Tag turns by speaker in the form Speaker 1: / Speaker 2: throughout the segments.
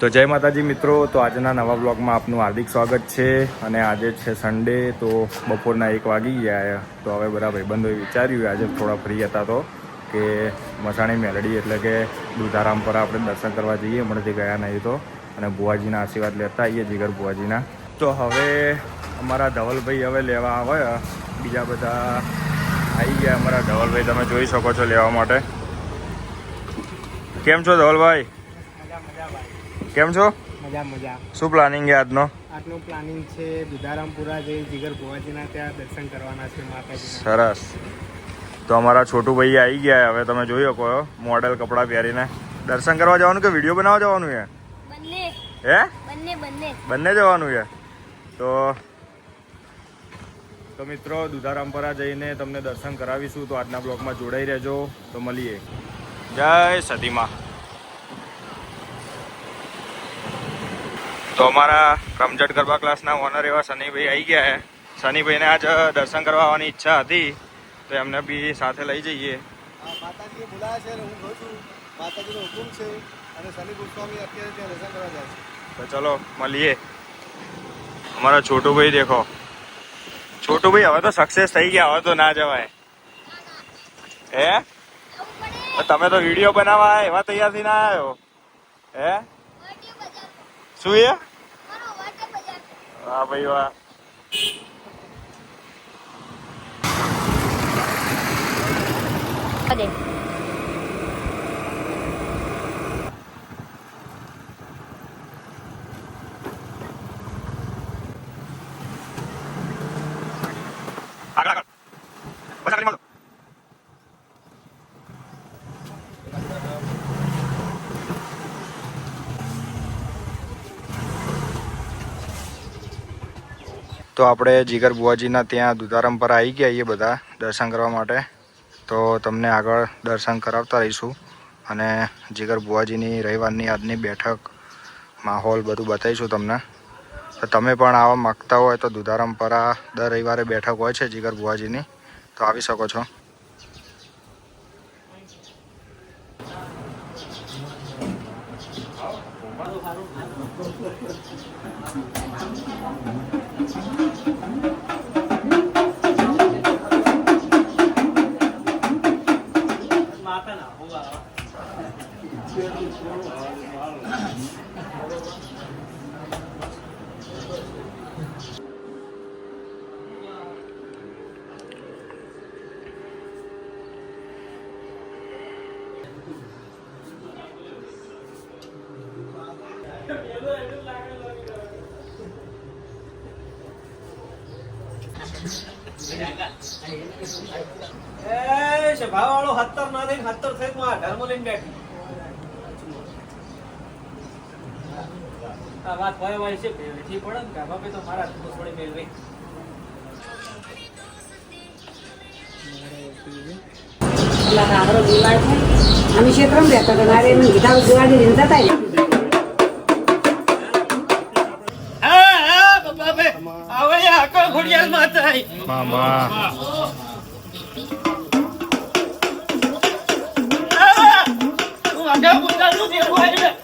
Speaker 1: તો જય માતાજી મિત્રો, તો આજના નવા બ્લોગમાં આપનું હાર્દિક સ્વાગત છે અને આજે છે સન્ડે તો બપોરના એક વાગી ગયા તો હવે બધા ભાઈબંધોએ વિચાર્યું, આજે થોડા ફ્રી હતા તો, કે મસાણી મેલડી એટલે કે દુધારામ પર આપણે દર્શન કરવા જઈએ, હમણાંથી ગયા નહીં તો. અને ભુવાજીના આશીર્વાદ લેતા આવીએ, જીગર ભુવાજીના. તો હવે અમારા ધવલભાઈ હવે લેવા આવે. બીજા બધા આવી ગયા અમારા ધવલભાઈ, તમે જોઈ શકો છો લેવા માટે. કેમ છો ધવલભાઈ?
Speaker 2: મજા મજા ભાઈ
Speaker 1: કેમ છો?
Speaker 2: મજા મજા.
Speaker 1: શું પ્લાનિંગ છે આજનો?
Speaker 2: આજનું પ્લાનિંગ છે દુધારામપુરા જઈ જીગર ભુવાજીના ત્યાં દર્શન કરવાના છે માતાજી
Speaker 1: સરસ. તો અમારા છોટુ ભાઈ આવી ગયા હવે તમે જોઈ શકો મોડેલ કપડાં પહેરીને. દર્શન કરવા જવાનું કે વીડિયો બનાવવા જવાનું છે?
Speaker 3: બંને.
Speaker 1: હે?
Speaker 3: બંને બંને.
Speaker 1: બંને જવાનું છે? તો તો મિત્રો દુધારામપરા જઈને તમને દર્શન કરાવીશું. તો આજના બ્લોગમાં જોડાઈ રહેજો. તો મળીએ. જય સતીમાં. તો અમારા રમઝટ ગરબા ક્લાસના ઓનર એવા સનીભાઈ આવી ગયા છે. સનીભાઈને આજ દર્શન કરવા આવવાની ઈચ્છા હતી તો એમને બી સાથે લઈ જઈએ.
Speaker 4: માતાજીએ બોલાયા છે હું કહું છું. માતાજીનો હુકુમ છે અને શનિ ગોસ્વામી અત્યારે ત્યાં દર્શન કરવા જાય છે.
Speaker 1: તો ચલો મળીએ. અમારા છોટુભાઈ દેખો. છોટુભાઈ હવે તો સક્સેસ થઈ ગયા હવે તો ના જવાય. હે? તમે તો વીડિયો બનાવવા એવા તૈયાર થઈને ના આવ્યો. હે? શું એ? વાહ ભાઈ વાહ
Speaker 3: દે
Speaker 1: આગળ આગળ તો આપણે જીગર બુવાજીના ત્યાં દુધારામ પર આવી ગયા છીએ બધા દર્શન કરવા માટે. તો તમને આગળ દર્શન કરાવતા રહીશું અને જીગર બુવાજીની રવિવારની આજની બેઠક, માહોલ બધું બતાવીશું તમને. તો તમે પણ આવવા માગતા હોય તો દુધારામ પર દર રવિવારે બેઠક હોય છે જીગર બુવાજીની. તો આવી શકો છો.
Speaker 5: એ સભાવાળો હત્તર ના થઈને હત્તર થઈ હું આ ધર્મ લઈને બેઠી. આ વાત હોય હોય છે પહેલેથી પડે ને બાપે તો મારા હાથમાં થોડી મેળવી.
Speaker 6: પેલા રાવરો થાય. રહેતા હતા. મારે
Speaker 5: આવે આકળ ઘોડિયાલ માતા
Speaker 1: મામા.
Speaker 5: હા! હું આગળ પોતાનું દેવું આવ્યું સારું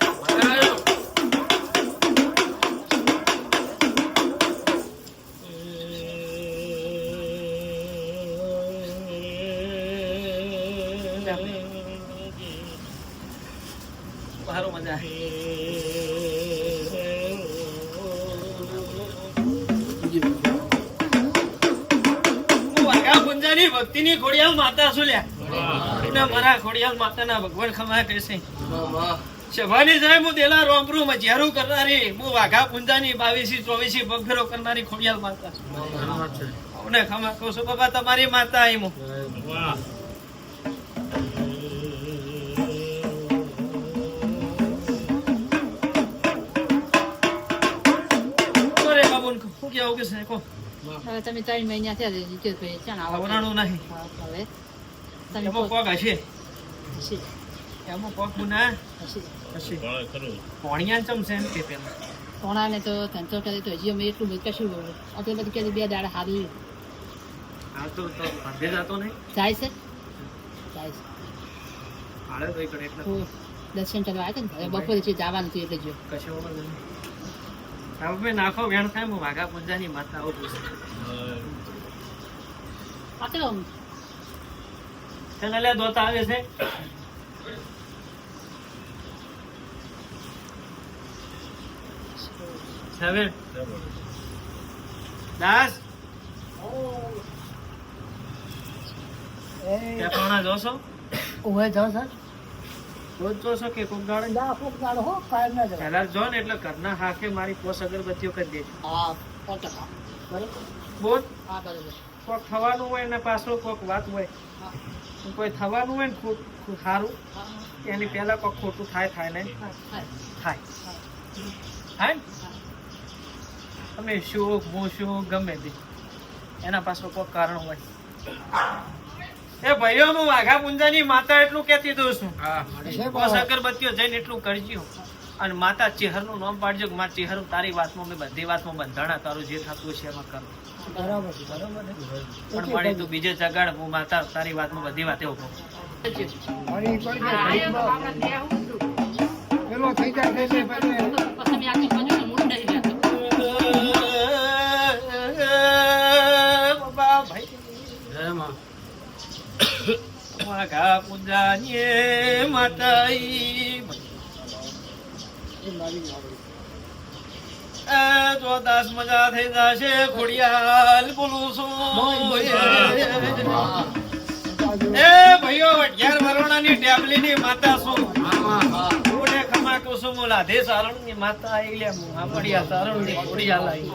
Speaker 5: ખોડિયાલ માતાના ભગવાન ખમા કરશે શભાની સાહેબ હું દેલા રોમરૂ મજિયારું કરનારી હું વાઘા પૂંજાની બાવીસી ચોવીસી પગફેરો કરનારી ખોડિયાલ માતા. અને ખમા કહું છું? બાબા તમારી માતા આવી હું. શું કેવું કે છે? કહો.
Speaker 7: હવે તમે ત્રણ મહિના થયા છે જીતેશભાઈ ચાણ આવો.
Speaker 5: આવરાણું નહીં.
Speaker 7: હવે તમે
Speaker 5: પગ હશે.
Speaker 7: હસી
Speaker 5: એમાં પગ બુના?
Speaker 7: હસી
Speaker 5: હશે પોણિયા ચમ છે કે પેલા?
Speaker 7: સોનાને તો ધંધો કરે તો હજી અમે એટલું બધું કશું બોલું. આપણે બધું કે બે દાડા હારી
Speaker 5: આ તો તો જતો નહીં.
Speaker 7: જાય છે? જાય છે.
Speaker 5: હાલે તો એકડે એટલે
Speaker 7: દર્શન કરવા આવ્યા હતા ને બપોરે છે જવાનું હતું એટલે જો.
Speaker 5: કશો હવે નાખો વેણ થાય હું વાઘા પૂંજાની માતા આવું પૂછું.
Speaker 7: આ તો
Speaker 5: તને લે દોતા આવે છે. હવે? દાસ? ત્યાં કોણા જોશો?
Speaker 6: ઓવે જાઓ સર.
Speaker 5: રોજ જોશો કે કોક દાડે?
Speaker 6: ના કોક દાડો હો કાયમ ના
Speaker 5: પહેલા જો ને એટલે ઘરના હાકે મારી પોસ અગરબત્તીઓ કરી દેજો.
Speaker 7: હા સો ટકા બરોબર?
Speaker 5: બોલ.
Speaker 7: હા બરોબર.
Speaker 5: કોક થવાનું હોય ને પાછળ કોઈક વાત હોય. કોઈ થવાનું હોય ને સારું એની પહેલાં કોઈક ખોટું થાય થાય ને. થાય. થાય. ને? તમે શું હું શું ગમે તે. એના પાછળ કોઈ કારણ હોય. એ ભાઈઓ હું વાઘા પુંજાની માતા એટલું કહેતી દઉં છું. બસ અગરબત્તીઓ જઈને એટલું કરજો અને માતા ચેહરનું નામ પાડજો કે મા ચેહર તારી વાતમાં મેં બધી વાતમાં બંધાણા તારું જે થતું છે એમાં કરું.
Speaker 6: બરાબર
Speaker 5: પણ મળી તું બીજે જગાડ હું માતા તારી વાતમાં બધી વાતે ઊભો
Speaker 2: પેલો થઈ જાય થઈ પછી
Speaker 7: તમે આખી મૂળ નહીં રહેતો
Speaker 5: બાબા પૂજાની માતાઈ. એ દાસ મજા થઈ જશે ખોડિયાલ બોલું છું. એ ભાઈઓ અગિયાર વરોણાની ટેબલીની માતા છું. ખમા કુસુમ લાધે સારણની માતા લે ખોડિયાલ આઈ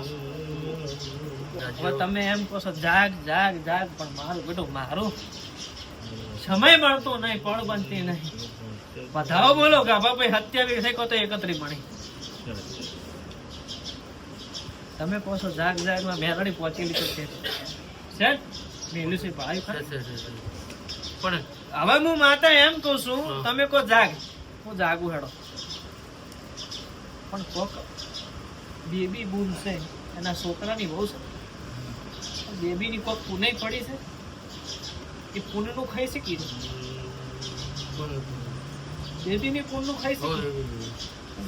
Speaker 5: તમે એમ કહો છો જાગ જાગ જાગ પણ મારું બેટું મારું સમય મળતો નહીં પળ બનતી નહીં. બધાઓ બોલો ગાભા ભાઈ સત્યાવીસ થઈ કહો તો એકત્રી મણી તમે પહોંચો જાગ જાગમાં મેરડી પહોંચેલી તો છે. સેટ મેલું છે ભાઈ પણ હવે હું માતા એમ કહું છું તમે કો જાગ હું જાગું હેડો. પણ કોક બેબી બૂમ છે એના છોકરાની બહુ છે. બેબીની કોક પુને પડી છે? એ પુનનું ખાઈ શકી બેબીની પુનનું ખાઈ શકી?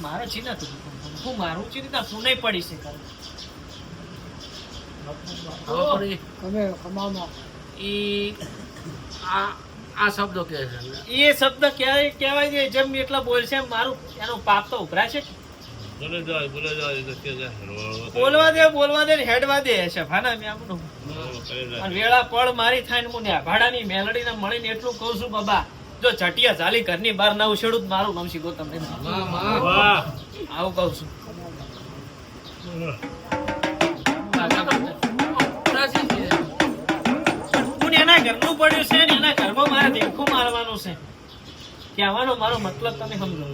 Speaker 5: મારે ચીના તું હું મારું ચી ત્યાં પુને પડી છે કારણ ઈ
Speaker 3: આ શબ્દો કે છે
Speaker 5: એ શબ્દ ક્યારે કહેવાય છે જેમ એટલા બોલશે એમ મારું એનો પાપ તો ઉભરાશે કે?
Speaker 3: બોલે જાય બોલે જાય તો કે જાય.
Speaker 5: બોલવા દે બોલવા દે હેડવા દે છે મેં આમનું વેળા પળ મારી થાય ને મને ભાડાની મેલડીને મળીને એટલું કહું છું બાબા જો ચટિયા ચાલી ઘરની બહાર ના ઉછેડું તો મારું નામ શીખો તમને. આવું કહું છું. પણ એના ઘરનું પડ્યું છે ને એના ઘરમાં મારે દેખું મારવાનું છે. કહેવાનો મારો મતલબ તમે સમજો.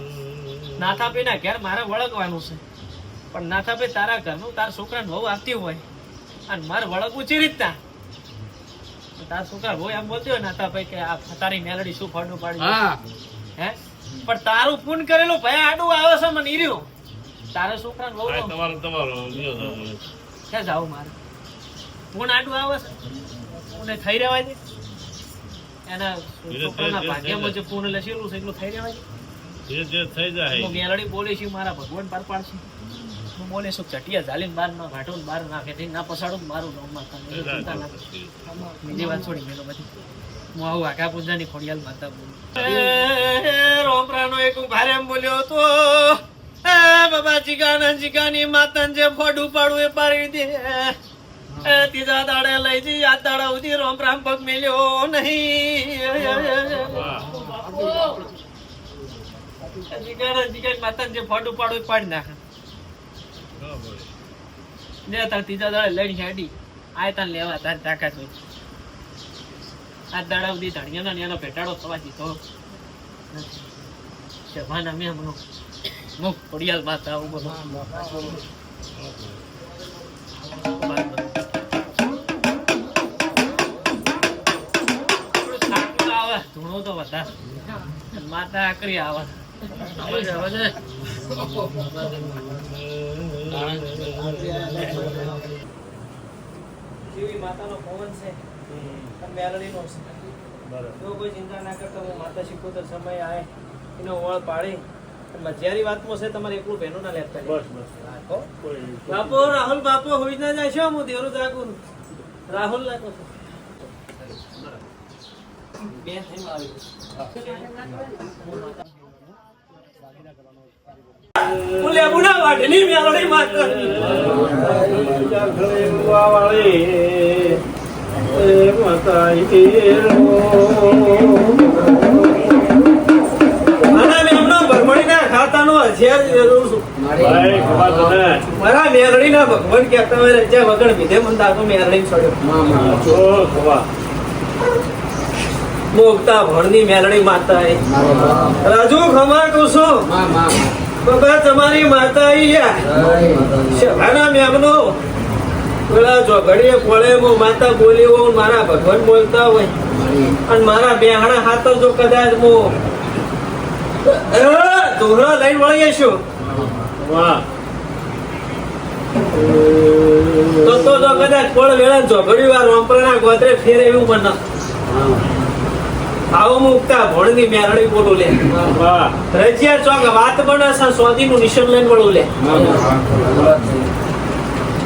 Speaker 5: નાથાભાઈના ઘેર મારે વળગવાનું છે. પણ નાથાભાઈ તારા ઘરનું તારા છોકરાને બહુ આપતી હોય અને મારે વળગવું ચી રીતના. તારા છોકરા બહુ એમ બોલતી હોય નાથાભાઈ કે આ તારી મેલડી શું ફળનું પાડી
Speaker 3: હે.
Speaker 5: પણ તારું પૂન કરેલું ભાઈ આડું આવે છે મને ઈર્યું. તારા છોકરાને બહુ
Speaker 3: તમારો તમારો લ્યો તો.
Speaker 5: ક્યાં જાવ મારે? કોણ આડું આવે છે. પૂને થઈ રહેવાય છે એના છોકરાના ભાગ્યમાં જે પૂર્ણ લસેલું છે એટલું થઈ રહેવાય છે
Speaker 3: જે જે થઈ જાય.
Speaker 5: હું મેલડી બોલે છે મારા ભગવાન પાર પાડશે. હું બોલે છું ચટિયા જાલીન બાર ના ઘાટો બાર નાખે તે ના પસાડું મારું નામમાં
Speaker 3: એ
Speaker 5: ચિંતા ના
Speaker 3: રાખ.
Speaker 5: બીજી વાત છોડી મેલો બધી. હું આવું આખા પૂજાની ખોડિયાલ માતા બોલું. રોમરાનો એક ભારે બોલ્યો તો માતાને જે ફોડું પાડું એ પાડી દે ત્રીજા દાડે લઈ જઈ આ દાડા સુધી રોમરામ પગ મેલ્યો નહીં. માતાને જે ફોડું પાડું એ પાડી નાખે. તાર ત્રીજા દાડે લઈને હેડી. આય તાર લેવા તાર તાકાત હોય આ દાડા સુધી ધણિયાનો ને એનો ભેટાડો થવા દીધો. જવાના મેં હમણો. પડિયાલ માતા આવું બધું. થોડું સાકું આવે ધૂણો તો વધારે. માતા આકરી આવે. માતાનો પવન છે? જો કોઈ ચિંતા ના કરતા હું માતા શીખું તો સમય આવે એનો વળ પાડી. મજિયારી વાતમાં છે તમારે એકલું બહેનું ના લેતા
Speaker 3: બસ બસ?
Speaker 5: બાપુ રાહુલ બાપો હોઈ ના જાય. છે હું દેરું જાગું? રાહુલ લાગો બે થઈને આવી હું લેબુના વાઢની મેલડી માતા. અને છું હોય રજા ખમા કુસુમ બાબા તમારી માતા આઈ ગયા શેવાના મેમનો હું માતા બોલી મારા ભગવાન બોલતા હોય. અને મારા બેહણા હાથ જો કદાચ હું દોહરા લઈને વળી જશું
Speaker 3: વાહ.
Speaker 5: તો તો તો કદાચ કોળ વેળા ઝઘડી વાર રોંપરાના ગોત્રે ફેર એવું મને આવો મુકતા ભણની મેરડી બોલું લે. રજિયા ચોક વાત પણ છે નું નિશન લઈને બોલું લે.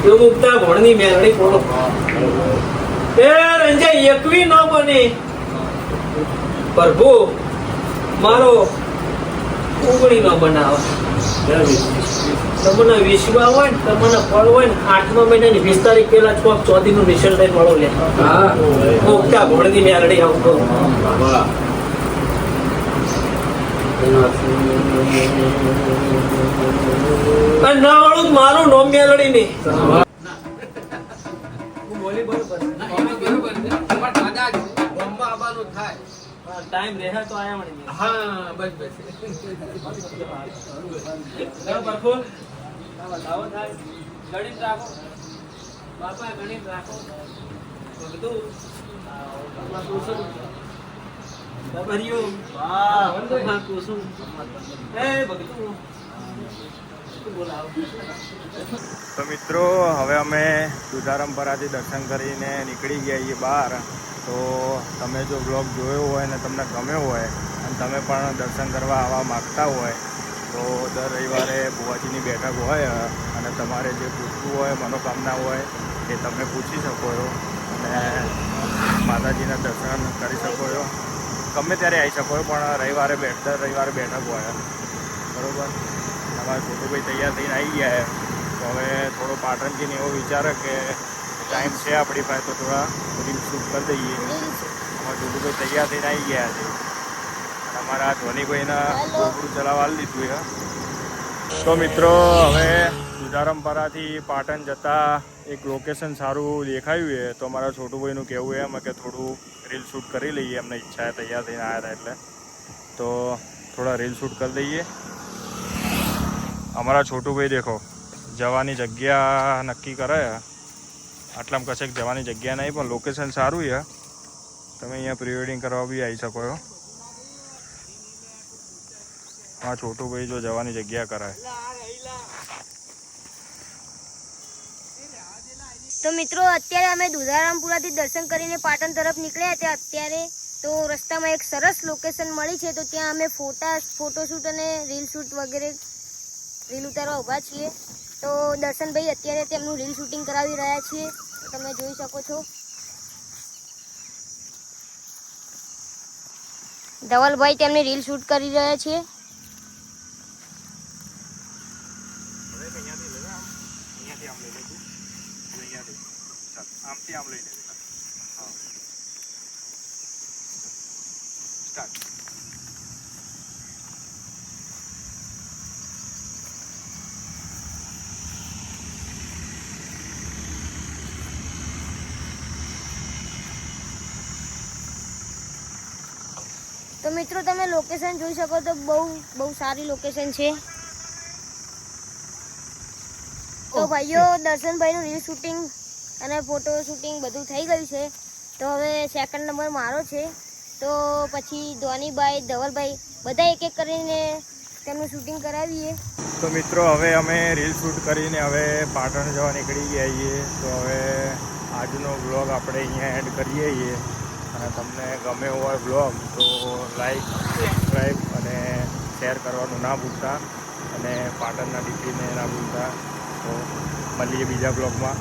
Speaker 5: એવું મુકતા ભણની મેરડી બોલો. એ રંજા એકવી ન બની. પ્રભુ મારો ઉગણી ન બનાવે. તમને વિશ્વા હોય ને તમને ફળ હોય ને આઠમા મહિનાની વીસ તારીખ પહેલા છો ચોથી નું રિઝલ્ટ લઈને મળો લે. મોટા ભણની મેરડી આવું કહું. અને ના વાળું મારું નોમ મેલડી નહીં. ટાઈમ રહે તો આયા મળી બરાબર ફૂલ આવો થાય. ગણિત રાખો. બાપા ગણિત રાખો. બધું. બાપા કુસુમ એ ભગતું
Speaker 1: તો મિત્રો હવે અમે દુધારમપરાથી દર્શન કરીને નીકળી ગયા છીએ બહાર. તો તમે જો બ્લોગ જોયો હોય ને તમને ગમ્યો હોય અને તમે પણ દર્શન કરવા આવવા માગતા હોય, તો દર રવિવારે ભુવાજીની બેઠક હોય અને તમારે જે પૂછવું હોય, મનોકામના હોય, એ તમે પૂછી શકો છો અને માતાજીના દર્શન કરી શકો છો. ગમે ત્યારે આવી શકો પણ રવિવારે બેઠ દર રવિવારે બેઠક હોય. બરોબર? અમારા છોટુભાઈ તૈયાર થઈને આવી ગયા. તો હવે થોડો પાટણજીને એવો વિચારે કે ટાઈમ છે આપણી પાસે તો થોડા રીલ શૂટ કરી દઈએ. અમારા છોટુભાઈ તૈયાર થઈને આવી ગયા છે. અમારા ધોનીભાઈના ગોબરું ચલાવવા લીધું છે. તો મિત્રો હવે દુધારમપરાથી પાટણ જતા એક લોકેશન સારું દેખાયું છે. તો અમારા છોટુભાઈનું કહેવું એમ કે થોડું રીલ શૂટ કરી લઈએ. એમને ઈચ્છા તૈયાર થઈને આવ્યા હતા એટલે. તો થોડા રીલ શૂટ કરી દઈએ. અમારા છોટુભાઈ દેખો જવાની જગ્યા નક્કી કરે. આટલામાં કશેક જવાની જગ્યા નહીં, પણ લોકેશન સારું છે. તમે અહીંયા પ્રી વેડિંગ કરવા બી આવી શકો છો. હા છોટુભાઈ જો જવાની જગ્યા કરાય
Speaker 8: તો મિત્રો, અત્યારે અમે દુધારામપુરાથી દર્શન કરીને પાટણ તરફ નીકળ્યા હતા. અત્યારે તો રસ્તામાં એક સરસ લોકેશન મળી છે. તો ત્યાં અમે ફોટા ફોટોશૂટ અને રીલ શૂટ વગેરે રીલ ઉતારવા ઊભા છીએ. તો દર્શનભાઈ, અત્યારે તેમનું રીલ શૂટિંગ કરાવી રહ્યા છીએ. તમે જોઈ શકો છો. ધવલભાઈ તેમની રીલ શૂટ કરી રહ્યા છે.
Speaker 1: અહીંયાથી આમ લઈ લેજો અહીંયાથી. ચાલ, આમથી
Speaker 8: મિત્રો તમે લોકેશન જોઈ શકો તો બહુ બહુ સારી લોકેશન છે. તો ભાઈઓ દર્શનભાઈનું રીલ શૂટિંગ અને ફોટો શૂટિંગ બધું થઈ ગયું છે. તો હવે સેકન્ડ નંબર મારો છે. તો પછી ધોનીભાઈ ધવલભાઈ બધા એક એક કરીને તેમનું શૂટિંગ કરાવીએ.
Speaker 1: તો મિત્રો હવે અમે રીલ શૂટ કરીને હવે પાટણ જવા નીકળી ગયા છીએ. તો હવે આજનો બ્લોગ આપણે અહીંયા એડ કરીએ છીએ. અને તમને ગમે હોય બ્લોગ તો લાઈક સબસ્ક્રાઈબ અને શેર કરવાનું ના ભૂલતા અને પાટણના ડીપીને ના ભૂલતા. તો મળીએ બીજા બ્લોગમાં